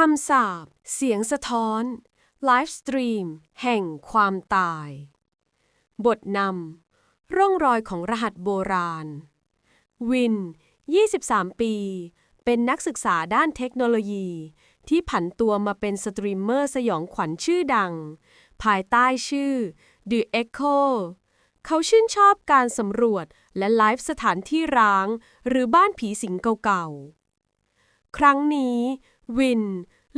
คำสาปเสียงสะท้อน ไลฟ์สตรีม แห่งความตาย บทนำ ร่องรอยของรหัสโบราณ วิน 23 ปี เป็นนักศึกษาด้านเทคโนโลยี ที่ผันตัวมาเป็นสตรีมเมอร์สยองขวัญชื่อดัง ภายใต้ชื่อ The Echo เขาชื่นชอบการสำรวจและไลฟ์สถานที่ร้าง หรือบ้านผีสิงเก่าๆ ครั้งนี้ วิน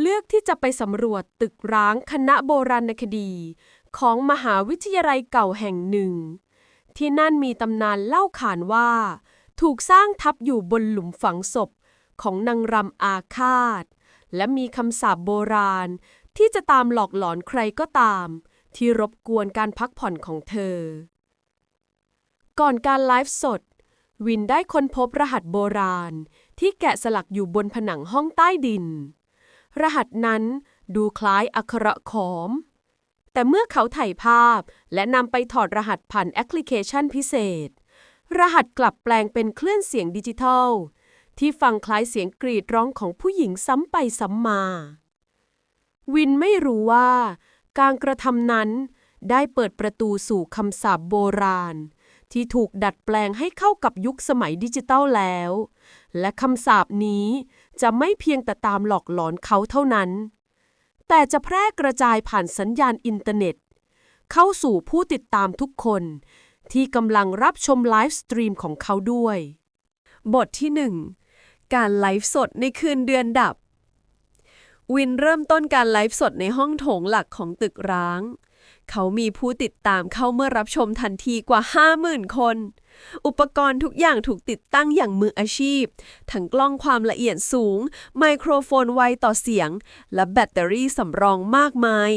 เลือกที่จะไปสำรวจตึกร้างคณะโบราณคดี ของมหาวิทยาลัยเก่าแห่งหนึ่ง ที่นั่นมีตำนานเล่าขานว่า ถูกสร้างทับอยู่บนหลุมฝังศพของนางรำอาฆาต และมีคำสาปโบราณที่จะตามหลอกหลอนใครก็ตาม ที่รบกวนการพักผ่อนของเธอ ก่อนการไลฟ์สด วินได้ค้นพบรหัสโบราณ ที่แกะสลักอยู่บนผนังห้องใต้ดิน รหัสนั้นดูคล้ายอักขระขอม แต่เมื่อเขาถ่ายภาพและนำไปถอดรหัสผ่านแอปพลิเคชันพิเศษ รหัสกลับแปลงเป็นคลื่นเสียงดิจิทัล ที่ฟังคล้ายเสียงกรีดร้องของผู้หญิงซ้ำไปซ้ำมา วินไม่รู้ว่า การกระทำนั้นได้เปิดประตูสู่คำสาปโบราณ ที่ถูกดัดแปลงให้เข้ากับยุคสมัยดิจิทัลแล้ว และคำสาปนี้จะไม่เพียงแต่ตามหลอกหลอนเขาเท่านั้น แต่จะแพร่กระจายผ่านสัญญาณอินเทอร์เน็ต เข้าสู่ผู้ติดตามทุกคนที่กำลังรับชมไลฟ์สตรีมของเขาด้วย บทที่ 1 การไลฟ์สดในคืนเดือนดับ วินเริ่มต้นการไลฟ์สดในห้องโถงหลักของตึกร้าง เขามีผู้ติดตามเข้าเมื่อรับชมทันทีกว่า 50,000 คน อุปกรณ์ทุกอย่างถูกติดตั้งอย่างมืออาชีพ ทั้งกล้องความละเอียดสูง ไมโครโฟนไวต่อเสียง และแบตเตอรี่สำรองมากมาย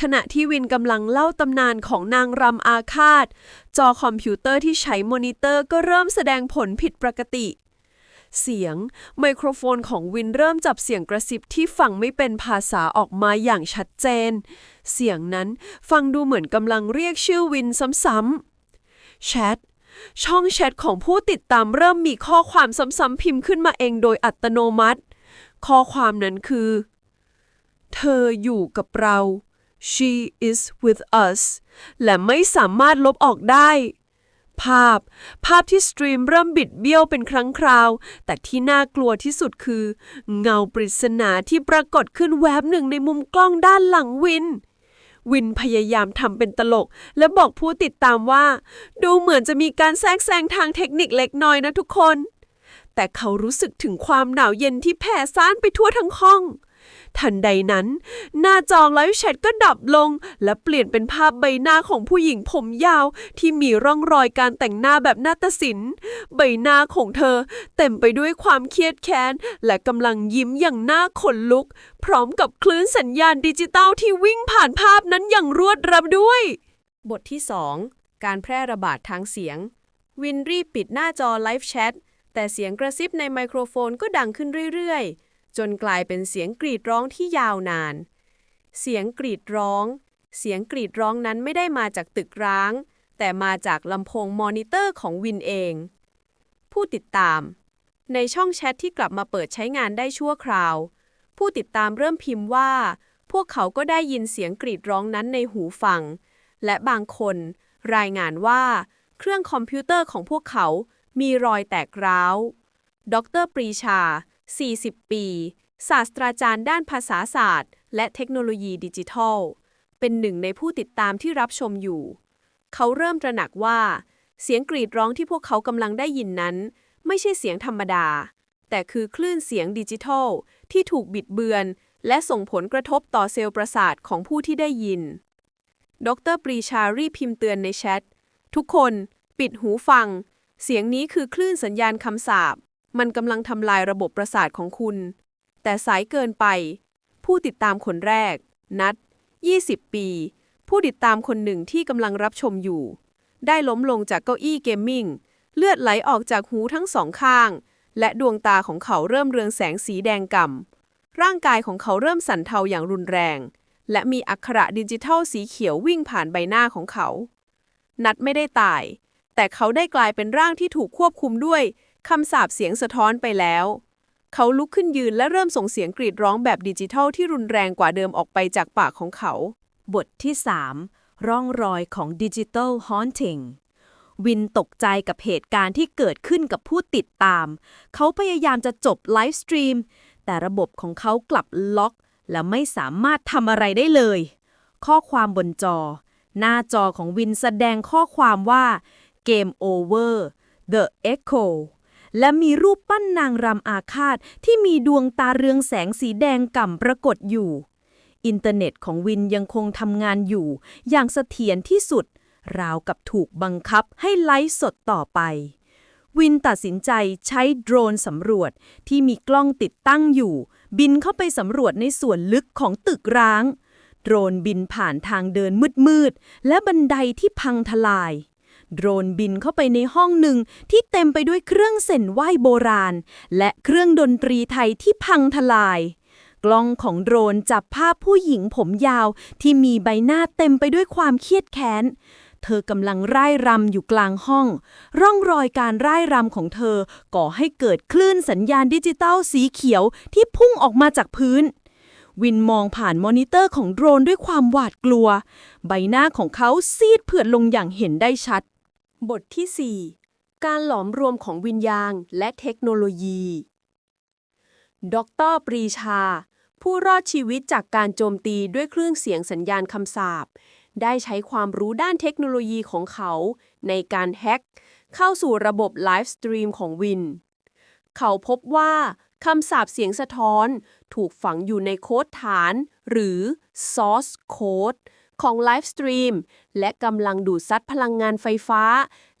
ขณะที่วินกำลังเล่าตำนานของนางรำอาฆาต จอคอมพิวเตอร์ที่ใช้มอนิเตอร์ก็เริ่มแสดงผลผิดปกติ เสียง ไมโครโฟนของวินเริ่มจับเสียงกระซิบที่ฟังไม่เป็นภาษาออกมาอย่างชัดเจน เสียงนั้นฟังดูเหมือนกำลังเรียกชื่อวินซ้ำๆแชท ช่องแชทของผู้ติดตามเริ่มมีข้อความซ้ำๆพิมพ์ขึ้นมาเองโดยอัตโนมัติ ข้อความนั้นคือ เธออยู่กับเรา she is with us และไม่สามารถลบออกได้ ภาพ ภาพที่สตรีมเริ่มบิดเบี้ยวเป็นครั้งคราว แต่ที่น่ากลัวที่สุดคือ เงาปริศนาที่ปรากฏขึ้นแวบหนึ่งในมุมกล้องด้านหลังวิน วินพยายามทำเป็นตลก และบอกผู้ติดตามว่า ดูเหมือนจะมีการแทรกแซงทางเทคนิคเล็กน้อยนะทุกคน แต่เขารู้สึกถึงความหนาวเย็นที่แผ่ซ่านไปทั่วทั้งห้อง ทันใดนั้น หน้าจอไลฟ์แชทก็ดับลง และเปลี่ยนเป็นภาพใบหน้าของผู้หญิงผมยาว ที่มีร่องรอยการแต่งหน้าแบบนาฏศิลป์ ใบหน้าของเธอ เต็มไปด้วยความเครียดแค้น และกำลังยิ้มอย่างหน้าขนลุก พร้อมกับคลื่นสัญญาณดิจิตอลที่วิ่งผ่านภาพนั้นอย่างรวดเร็วด้วย บทที่ 2 การแพร่ระบาดทางเสียง วินรีบปิดหน้าจอไลฟ์แชทแต่เสียงกระซิบในไมโครโฟนก็ดังขึ้นเรื่อยๆ จนกลายเป็นเสียงกรีดร้องที่ยาวนาน เสียงกรีดร้อง เสียงกรีดร้องนั้นไม่ได้มาจากตึกร้าง แต่มาจากลำโพงมอนิเตอร์ของวินเอง ผู้ติดตาม ในช่องแชทที่กลับมาเปิดใช้งานได้ชั่วคราว ผู้ติดตามเริ่มพิมพ์ว่า พวกเขาก็ได้ยินเสียงกรีดร้องนั้นในหูฟัง และบางคนรายงานว่า เครื่องคอมพิวเตอร์ของพวกเขามีรอยแตกร้าว ดรปรีชา 40 ปี ศาสตราจารย์ด้านภาษาศาสตร์ และเทคโนโลยีดิจิทัล เป็นหนึ่งในผู้ติดตามที่รับชมอยู่ เขาเริ่มตระหนักว่า เสียงกรีดร้องที่พวกเขากำลังได้ยินนั้น ไม่ใช่เสียงธรรมดา แต่คือคลื่นเสียงดิจิทัล ที่ถูกบิดเบือน และส่งผลกระทบต่อเซลล์ประสาทของผู้ที่ได้ยิน ดรปรีชารีพิมพ์เตือนในแชท ทุกคน ปิดหูฟัง เสียงนี้คือคลื่นสัญญาณคำสาป มันกำลังทำลายระบบประสาทของคุณ แต่สายเกินไป ผู้ติดตามคนแรก นัด 20 ปี ผู้ติดตามคนหนึ่งที่กำลังรับชมอยู่ ได้ล้มลงจากเก้าอี้เกมมิ่ง เลือดไหลออกจากหูทั้งสองข้าง และดวงตาของเขาเริ่มเรืองแสงสีแดงก่ำ ร่างกายของเขาเริ่มสั่นเทาอย่างรุนแรง และมีอักขระดิจิทัลสีเขียววิ่งผ่านใบหน้าของเขา นัดไม่ได้ตาย แต่เขาได้กลายเป็นร่างที่ถูกควบคุมด้วย คำสาปเสียงสะท้อนไปแล้ว เขาลุกขึ้นยืนและเริ่มส่งเสียงกรีดร้องแบบดิจิทัลที่รุนแรงกว่าเดิมออกไปจากปากของเขา บทที่ 3 ร่องรอยของดิจิทัลฮอนติงวินตกใจกับเหตุการณ์ที่เกิดขึ้นกับผู้ติดตาม เขาพยายามจะจบไลฟ์สตรีม แต่ระบบของเขากลับล็อก และไม่สามารถทำอะไรได้เลย ข้อความบนจอ หน้าจอของวินแสดงข้อความว่า Game Over The Echo และมีรูปปั้นนางรำอาฆาตที่มีดวงตาเรืองแสงสีแดงก่ำปรากฏอยู่ อินเทอร์เน็ตของวินยังคงทำงานอยู่ อย่างเสถียรที่สุด ราวกับถูกบังคับให้ไลฟ์สดต่อไป วินตัดสินใจใช้โดรนสำรวจที่มีกล้องติดตั้งอยู่ บินเข้าไปสำรวจในส่วนลึกของตึกร้าง โดรนบินผ่านทางเดินมืดๆและบันไดที่พังทลาย โดรนบินเข้าไปในห้องหนึ่งที่เต็มไปด้วยเครื่องเส้นไหว้โบราณ และเครื่องดนตรีไทยที่พังทลาย กล้องของโดรนจับภาพผู้หญิงผมยาวที่มีใบหน้าเต็มไปด้วยความเครียดแค้น เธอกำลังร่ายรำอยู่กลางห้อง ร่องรอยการร่ายรำของเธอก่อให้เกิดคลื่นสัญญาณดิจิตัลสีเขียวที่พุ่งออกมาจากพื้นวินมองผ่านมอนิเตอร์ของโดรนด้วยความหวาดกลัว ใบหน้าของเขาซีดเผือดลงอย่างเห็นได้ชัด บทที่ 4 การหลอมรวมของวิญญาณและเทคโนโลยี ดรปรีชา ผู้รอดชีวิตจากการโจมตีด้วยเครื่องเสียงสัญญาณคำสาป ได้ใช้ความรู้ด้านเทคโนโลยีของเขา ในการแฮ็กเข้าสู่ระบบไลฟ์สตรีมของวิน เขาพบว่าคำสาปเสียงสะท้อนถูกฝังอยู่ในโค้ดฐาน หรือ source code ของไลฟ์สตรีมและกำลังดูดซัดพลังงานไฟฟ้า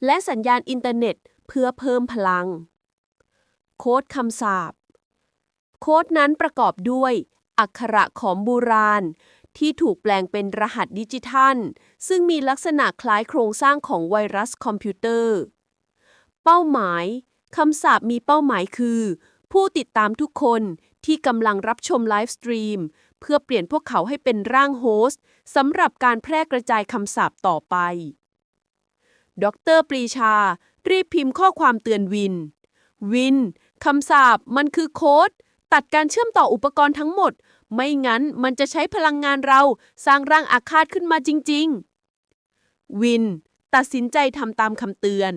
และสัญญาณอินเทอร์เน็ต เพื่อเพิ่มพลัง โค้ดคำสาปโค้ดนั้นประกอบด้วย อักขระของโบราณ ที่ถูกแปลงเป็นรหัสดิจิทัล ซึ่งมีลักษณะคล้ายโครงสร้างของไวรัสคอมพิวเตอร์ เป้าหมายคำสาปมีเป้าหมายคือ ผู้ติดตามทุกคนที่กำลังรับชมไลฟ์สตรีม พื่อเปลี่ยนพวกเขาให้เป็นร่างโฮสต์สำหรับการแพร่กระจายคำสาปต่อไป ดรปรีชา รีบพิมพ์ข้อความเตือนวิน วินคำสาปมันคือโค้ด ตัดการเชื่อมต่ออุปกรณ์ทั้งหมด ไม่งั้นมันจะใช้พลังงานเราสร้างร่างอาฆาตขึ้นมาจริง ๆ วิน ตัดสินใจทำตามคำเตือน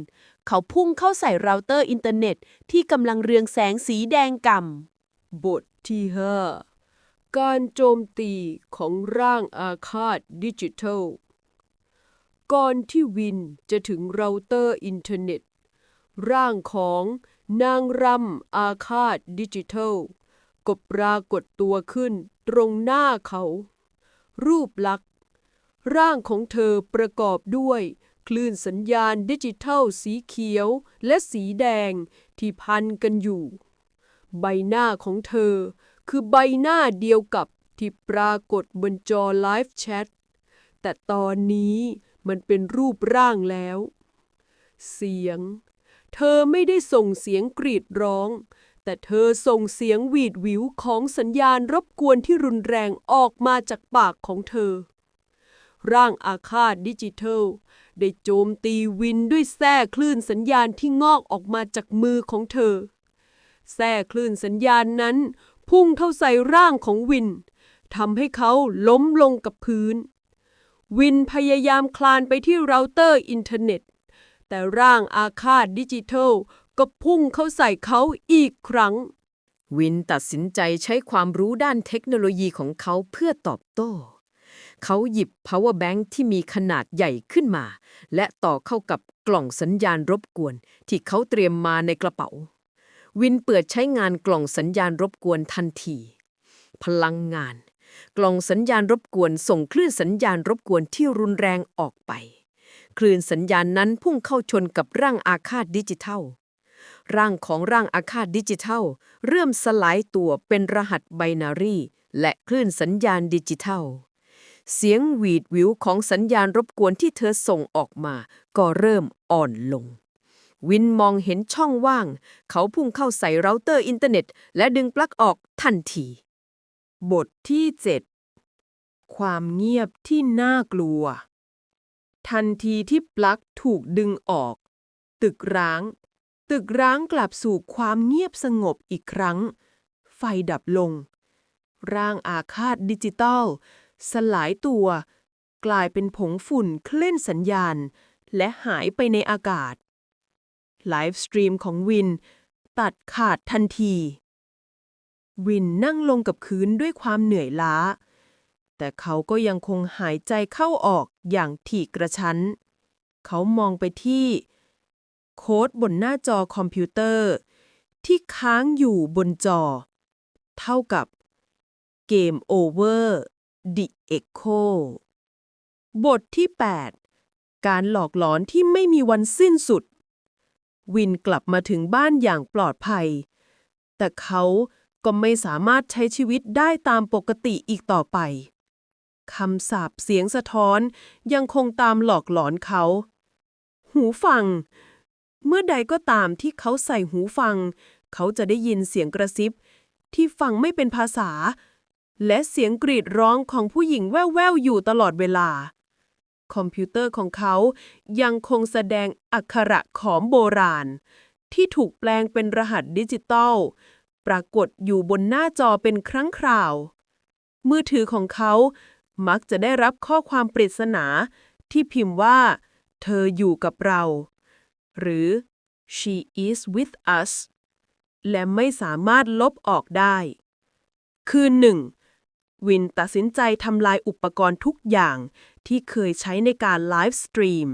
เขาพุ่งเข้าใส่เราเตอร์อินเทอร์เน็ตที่กำลังเรืองแสงสีแดงก่ำบทที่5 การโจมตีของร่างอาฆาตดิจิทัล ก่อนที่วินจะถึงเราเตอร์อินเทอร์เน็ต ร่างของนางรำอาฆาตดิจิทัล ก็ปรากฏตัวขึ้นตรงหน้าเขา รูปลักษณ์ ร่างของเธอประกอบด้วยคลื่นสัญญาณดิจิทัลสีเขียวและสีแดงที่พันกันอยู่ ใบหน้าของเธอ คือใบหน้าเดียวกับที่ปรากฏบนจอไลฟ์แชท แต่ตอนนี้มันเป็นรูปร่างแล้ว เสียง เธอไม่ได้ส่งเสียงกรีดร้อง แต่เธอส่งเสียงหวีดหวิวของสัญญาณรบกวนที่รุนแรงออกมาจากปากของเธอ ร่างอาฆาตดิจิทัล ได้โจมตีวินด้วยแส้คลื่นสัญญาณที่งอกออกมาจากมือของเธอแส้คลื่นสัญญาณนั้น พุ่งเข้าใส่ร่างของวินทำให้เขาล้มลงกับพื้น วินพยายามคลานไปที่เราเตอร์อินเทอร์เน็ต แต่ร่างอาฆาตดิจิทัลก็พุ่งเข้าใส่เขาอีกครั้ง วินตัดสินใจใช้ความรู้ด้านเทคโนโลยีของเขาเพื่อตอบโต้ เขาหยิบ power bank ที่มีขนาดใหญ่ขึ้นมา และต่อเข้ากับกล่องสัญญาณรบกวน ที่เขาเตรียมมาในกระเป๋า วินเปิดใช้งานกล่องสัญญาณรบกวนทันที พลังงาน กล่องสัญญาณรบกวนส่งคลื่นสัญญาณรบกวนที่รุนแรงออกไป คลื่นสัญญาณนั้นพุ่งเข้าชนกับร่างอาฆาตดิจิทัล ร่างของร่างอาฆาตดิจิทัล เริ่มสลายตัวเป็นรหัสไบนารีและคลื่นสัญญาณดิจิทัล เสียงหวีดวิวของสัญญาณรบกวนที่เธอส่งออกมา ก็เริ่มอ่อนลง วินมองเห็นช่องว่าง เขาพุ่งเข้าใส่เราเตอร์อินเทอร์เน็ต และดึงปลั๊กออกทันที บทที่ 7 ความเงียบที่น่ากลัว ทันทีที่ปลั๊กถูกดึงออก ตึกร้าง ตึกร้างกลับสู่ความเงียบสงบอีกครั้ง ไฟดับลง ร่างอาฆาตดิจิตอล สลายตัว กลายเป็นผงฝุ่นเคลื่อนสัญญาณ และหายไปในอากาศ ไลฟ์สตรีมของวิน ตัดขาดทันที วินนั่งลงกับพื้นด้วยความเหนื่อยล้า แต่เขาก็ยังคงหายใจเข้าออกอย่างถี่กระชั้น เขามองไปที่ โค้ดบนหน้าจอคอมพิวเตอร์ ที่ค้างอยู่บนจอ เท่ากับ Game Over The Echo บทที่ 8 การหลอกหลอนที่ไม่มีวันสิ้นสุด วินกลับมาถึงบ้านอย่างปลอดภัย แต่เขาก็ไม่สามารถใช้ชีวิตได้ตามปกติอีกต่อไปคำสาปเสียงสะท้อนยังคงตามหลอกหลอนเขา หูฟัง เมื่อใดก็ตามที่เขาใส่หูฟัง เขาจะได้ยินเสียงกระซิบ ที่ฟังไม่เป็นภาษา และเสียงกรีดร้องของผู้หญิงแว่วๆอยู่ตลอดเวลา คอมพิวเตอร์ของเขายังคงแสดงอักขระขอมโบราณ ที่ถูกแปลงเป็นรหัสดิจิตอลปรากฏอยู่บนหน้าจอเป็นครั้งคราว มือถือของเขามักจะได้รับข้อความปริศนา ที่พิมพ์ว่า เธออยู่กับเรา หรือ she is with us และไม่สามารถลบออกได้ คืนหนึ่ง วินตัดสินใจทำลายอุปกรณ์ทุกอย่างที่เคยใช้ในการไลฟ์สตรีม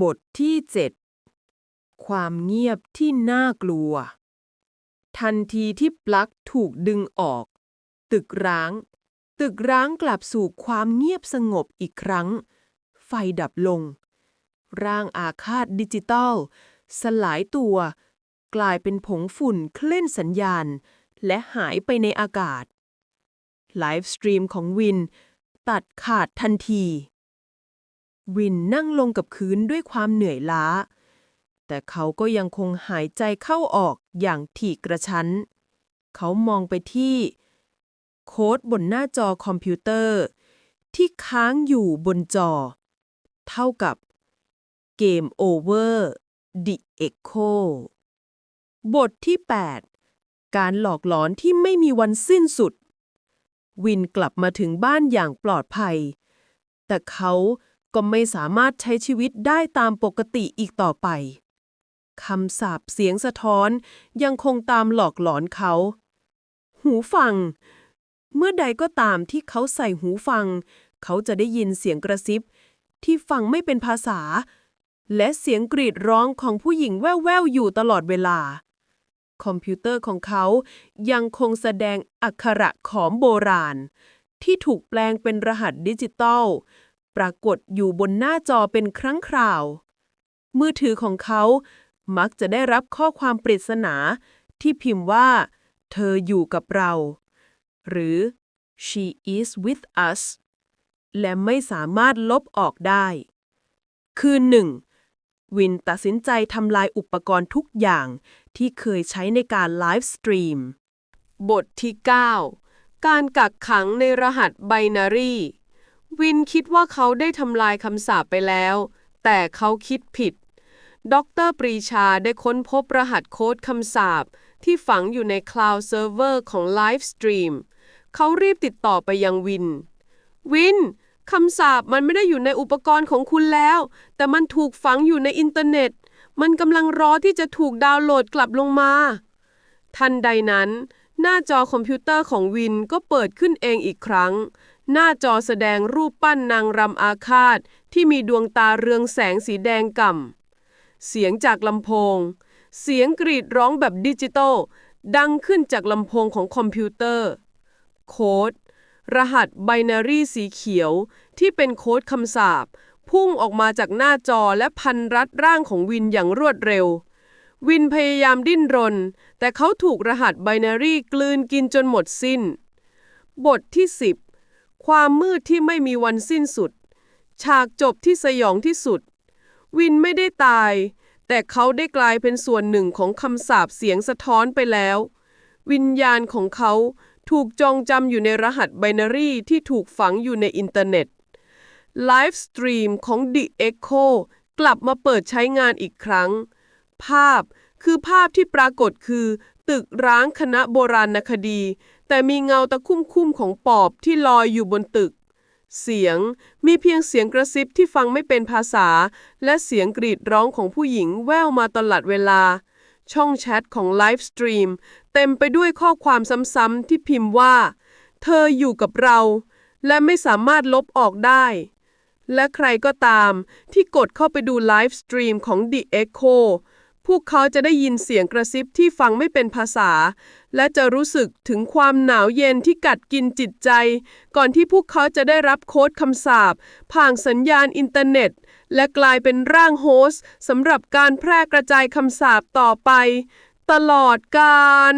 บทที่ 7 ความเงียบที่น่ากลัว ทันทีที่ปลั๊กถูกดึงออก ตึกร้าง ตึกร้างกลับสู่ความเงียบสงบอีกครั้ง ไฟดับลง ร่างอาฆาตดิจิตอล สลายตัว กลายเป็นผงฝุ่นเคลื่อนสัญญาณ และหายไปในอากาศ ไลฟ์สตรีมของวิน ตัดขาดทันที วินนั่งลงกับพื้นด้วยความเหนื่อยล้า แต่เขาก็ยังคงหายใจเข้าออกอย่างถี่กระชั้น เขามองไปที่ โค้ดบนหน้าจอคอมพิวเตอร์ ที่ค้างอยู่บนจอ เท่ากับ Game Over The Echo บทที่ 8 การหลอกหลอนที่ไม่มีวันสิ้นสุด วินกลับมาถึงบ้านอย่างปลอดภัย แต่เขาก็ไม่สามารถใช้ชีวิตได้ตามปกติอีกต่อไปคำสาปเสียงสะท้อนยังคงตามหลอกหลอนเขา หูฟัง เมื่อใดก็ตามที่เขาใส่หูฟัง เขาจะได้ยินเสียงกระซิบ ที่ฟังไม่เป็นภาษา และเสียงกรีดร้องของผู้หญิงแว่วๆอยู่ตลอดเวลา คอมพิวเตอร์ของเขา ยังคงแสดงอักขระขอมโบราณ ที่ถูกแปลงเป็นรหัสดิจิตอลปรากฏอยู่บนหน้าจอเป็นครั้งคราว มือถือของเขามักจะได้รับข้อความปริศนาที่พิมพ์ว่า เธออยู่กับเรา หรือ she is with us และไม่สามารถลบออกได้ คืนหนึ่ง วินตัดสินใจทำลายอุปกรณ์ทุกอย่างที่เคยใช้ในการไลฟ์สตรีม บทที่ 9 การกักขังในรหัสไบนารีวินคิดว่าเขาได้ทำลายคำสาปไปแล้ว แต่เขาคิดผิด ดรปรีชาได้ค้นพบรหัสโค้ดคำสาปที่ฝังอยู่ในคลาวด์เซิร์ฟเวอร์ของไลฟ์สตรีมเขารีบติดต่อไปยังวิน วิน คำสาปมันไม่ได้อยู่ในอุปกรณ์ของคุณแล้ว แต่มันถูกฝังอยู่ในอินเทอร์เน็ต มันกำลังรอที่จะถูกดาวน์โหลดกลับลงมา ทันใดนั้น หน้าจอคอมพิวเตอร์ของวินก็เปิดขึ้นเองอีกครั้ง หน้าจอแสดงรูปปั้นนางรำอาฆาต ที่มีดวงตาเรืองแสงสีแดงก่ำ เสียงจากลำโพง เสียงกรีดร้องแบบดิจิตอลดังขึ้นจากลำโพงของคอมพิวเตอร์ โค้ด รหัสไบนารีสีเขียว ที่เป็นโค้ดคำสาปพุ่งออกมาจากหน้าจอและพันรัดร่างของวินอย่างรวดเร็ว วินพยายามดิ้นรน แต่เขาถูกรหัสไบนารีกลืนกินจนหมดสิ้น บทที่ 10 ความมืดที่ไม่มีวันสิ้นสุด ฉากจบที่สยองที่สุด วินไม่ได้ตาย แต่เขาได้กลายเป็นส่วนหนึ่งของคำสาปเสียงสะท้อนไปแล้ววิญญาณของเขา ถูกจองจำอยู่ในรหัสไบนารีที่ถูกฝังอยู่ในอินเทอร์เน็ต ไลฟ์สตรีมของ The Echo กลับมาเปิดใช้งานอีกครั้ง ภาพคือภาพที่ปรากฏคือ ตึกร้างคณะโบราณคดี แต่มีเงาตะคุ่มๆของปอบที่ลอยอยู่บนตึก เสียงมีเพียงเสียงกระซิบที่ฟังไม่เป็นภาษา และเสียงกรีดร้องของผู้หญิงแว่วมาตลอดเวลา ช่องแชทของไลฟ์สตรีมเต็มไปด้วยข้อความซ้ำๆที่พิมพ์ว่า เธออยู่กับเรา และไม่สามารถลบออกได้ และใครก็ตามที่กดเข้าไปดูไลฟ์สตรีมของ The Echo พวกเขาจะได้ยินเสียงกระซิบที่ฟังไม่เป็นภาษา และจะรู้สึกถึงความหนาวเย็นที่กัดกินจิตใจ ก่อนที่พวกเขาจะได้รับโค้ดคำสาปผ่านสัญญาณอินเทอร์เน็ต และกลายเป็นร่างโฮสต์สำหรับการแพร่กระจายคำสาปต่อไป ตลอดกาล